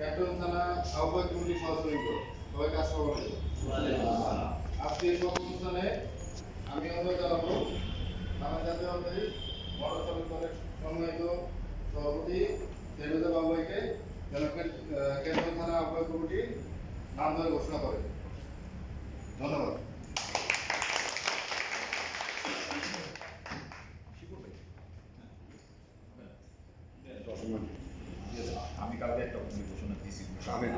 Captain থানা আহ্বায়ক কমিটির সহযোগিত। সবাইকে আসসালামু আজকে এই সব অনুষ্ঠানে আমি অনুরোধ জানাব জাতীয়তাবাদী মোটর চালক দলের সম্মানিত সভাপতি দেবেন্দ্র বাবু ভাইকে যেন ক্যাপ্টেন থানা আহ্বায়ক কমিটি নাম ধরে ঘোষণা করে। ধন্যবাদ। আমি কালকে একটা ভূমি ঘোষণা দিয়েছি। আমি তো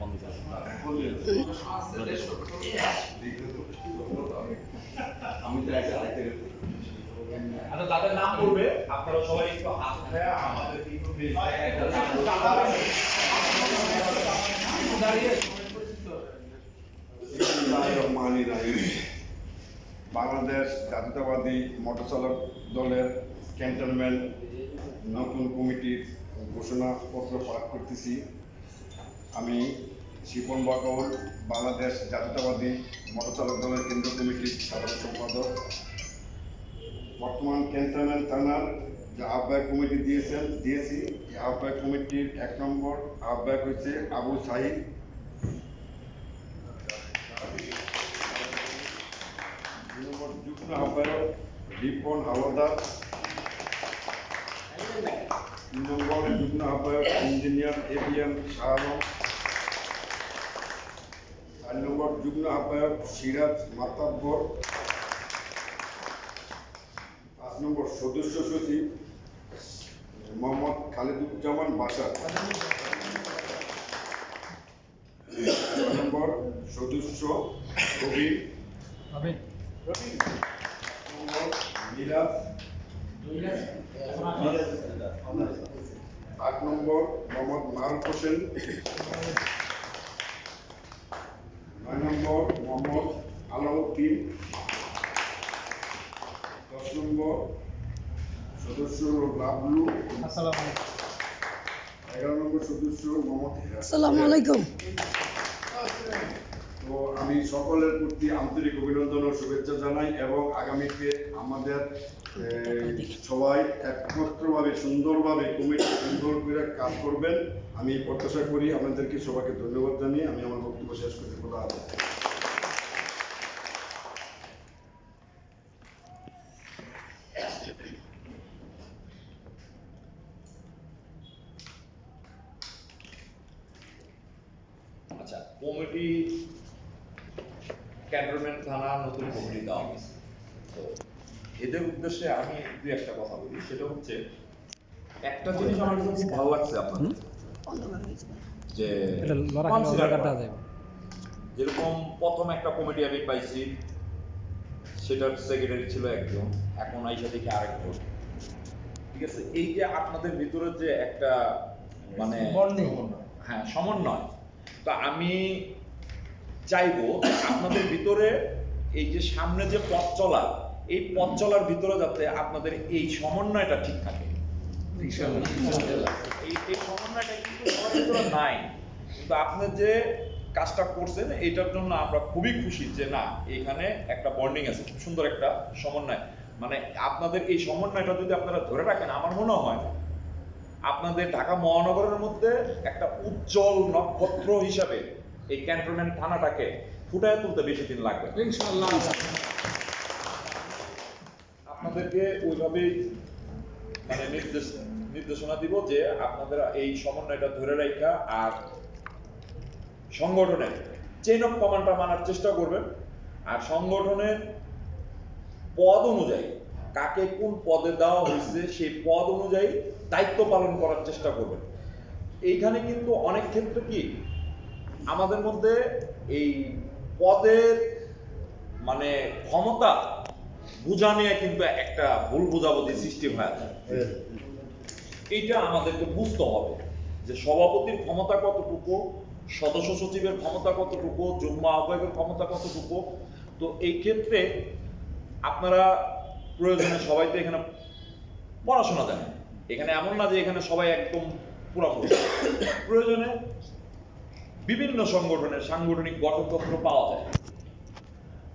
বন্ধ আমি তো একটা আচ্ছা তাদের নাম বলবে। আপনারা সবাই একটু হাত উঠায় আমাদের একটু বাংলাদেশ জাতীয়তাবাদী মোটরচালক দলের ক্যান্টনমেন্ট, নতুন কমিটির ঘোষণাপত্র পাঠ করতেছি। আমি শিপন বাকল বাংলাদেশ জাতীয়তাবাদী মোটরচালক দলের কেন্দ্র কমিটির সাধারণ সম্পাদক। বর্তমান ক্যান্টনমেন্ট থানার যে আহ্বায়ক কমিটি দিয়েছেন, দিয়েছি, এই আহ্বায়ক কমিটির এক নম্বর আহ্বায়ক হচ্ছে আবু সাহিদ। দুই নম্বর যুগ্ম আহ্বায়ক রিপন হাওলাদার। নম্বর যুগ্ম আহ্বায়ক engineer A B M Shah Alam চার নম্বর যুগ্ম আহ্বায়ক সিরাজ মাতাব্বর পাঁচ নম্বর সদস্য সচিব মোহাম্মদ খালেদুজ্জামান বাসার ছয় নম্বর সদস্য কবির নম্বর মিরাজ আট নম্বর মোহাম্মদ মারুফ হোসেন। নয় নম্বর মোহাম্মদ আলাউদ্দিন। দশ নম্বর সদস্য লাবলু। এগারো নম্বর সদস্য মোহাম্মদ। আসসালামু আলাইকুম। তো আমি সকলের প্রতি আন্তরিক অভিনন্দন ও শুভেচ্ছা জানাই এবং আগামীতে আমাদের সবাই একমাত্রভাবে, সুন্দরভাবে কমিটি সুন্দর করে কাজ করবেন। আমি প্রত্যাশা করি আপনাদেরকে সবাইকে ধন্যবাদ জানিয়ে আমি আমার বক্তব্য শেষ করতে কথা আছে আচ্ছা কমিটি ক্যান্টনমেন্ট থানা নতুন কমিটি দেওয়া হয়েছে। তো এদের উদ্দেশ্যে আমি দুই একটা কথা বলি। সেটা হচ্ছে একটা জিনিস আমার খুব ভালো লাগছে আপনাদের। যে যেরকম প্রথম একটা কমিটি আমি পাইছি সেটার সেক্রেটারি ছিল একজন। এখন আইসা দেখি আরেকজন। ঠিক আছে? এই যে আপনাদের ভিতরে যে একটা মানে হ্যাঁ সমন্বয়। তো আমি চাইব আপনাদের ভিতরে এই যে সামনে যে পথ চলা এই পথ চলার ভিতরে যাতে আপনাদের এই সমন্বয়টা ঠিক থাকে। এই সমন্বয়টা কিন্তু সবার ভিতরে নাই। কিন্তু যে কাজটা করছেন এটার জন্য আমরা খুবই খুশি যে না এখানে একটা বন্ডিং আছে খুব সুন্দর একটা সমন্বয়। মানে আপনাদের এই সমন্বয়টা যদি আপনারা ধরে রাখেন আমার মনে হয় আপনাদের ঢাকা মহানগরের মধ্যে একটা উজ্জ্বল নক্ষত্র হিসাবে এই ক্যান্টনমেন্ট থানাটাকে ফুটায় তুলতে বেশি দিন লাগবে। আপনাদেরকে ওইভাবেই মানে নির্দেশ নির্দেশনা দিব যে আপনাদের এই সমন্বয়টা ধরে রাখা আর সংগঠনের চেইন অফ কমান্ডটা মানার চেষ্টা করবেন। আর সংগঠনের পদ অনুযায়ী কাকে কোন পদে দেওয়া হয়েছে সেই পদ অনুযায়ী দায়িত্ব পালন করার চেষ্টা করবেন। এইখানে কিন্তু অনেক ক্ষেত্রে কি আমাদের মধ্যে এই পদের মানে ক্ষমতা বোঝা নিয়ে কিন্তু একটা ভুল বোঝাবুঝি সৃষ্টি হয়ে যায় এইটা আমাদেরকে বুঝতে হবে যে সভাপতির ক্ষমতা কতটুকু, সদস্য সচিবের ক্ষমতা কতটুকু, যুগ্ম আহ্বায়কের ক্ষমতা কতটুকু? তো এই ক্ষেত্রে আপনারা প্রয়োজনে সবাই তো এখানে পড়াশোনা জানেন। এখানে এমন না যে এখানে সবাই একদম পুরোপুরি। প্রয়োজনে বিভিন্ন সংগঠনের সাংগঠনিক গঠনতন্ত্র পাওয়া যায়।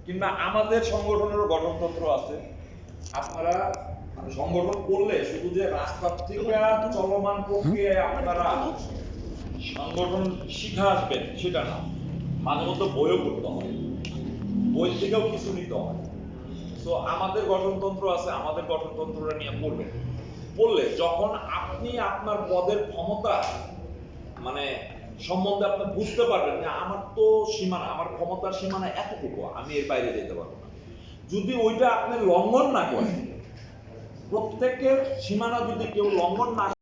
কিংবা আমাদের সংগঠনেরও গঠনতন্ত্র আছে। আপনারা মানে সংগঠন করলে শুধু যে রাজতান্ত্রিক চলমান প্রক্রিয়ায় আপনারা সংগঠন শিখা আসবেন সেটা না। মাঝে মধ্যে বইও করতে হয়। বই থেকেও কিছু নিতে হয়। তো আমাদের গঠনতন্ত্র আছে আমাদের গঠনতন্ত্রটা নিয়ে পড়বেন। পড়লে যখন আপনি আপনার পদের ক্ষমতা মানে সম্বন্ধে আপনি বুঝতে পারবেন যে আমার তো সীমানা, আমার ক্ষমতার সীমানা এতটুকু, আমি এর বাইরে যেতে পারব না। যদি ওইটা আপনি লঙ্ঘন না করেন, প্রত্যেকের সীমানা যদি কেউ লঙ্ঘন না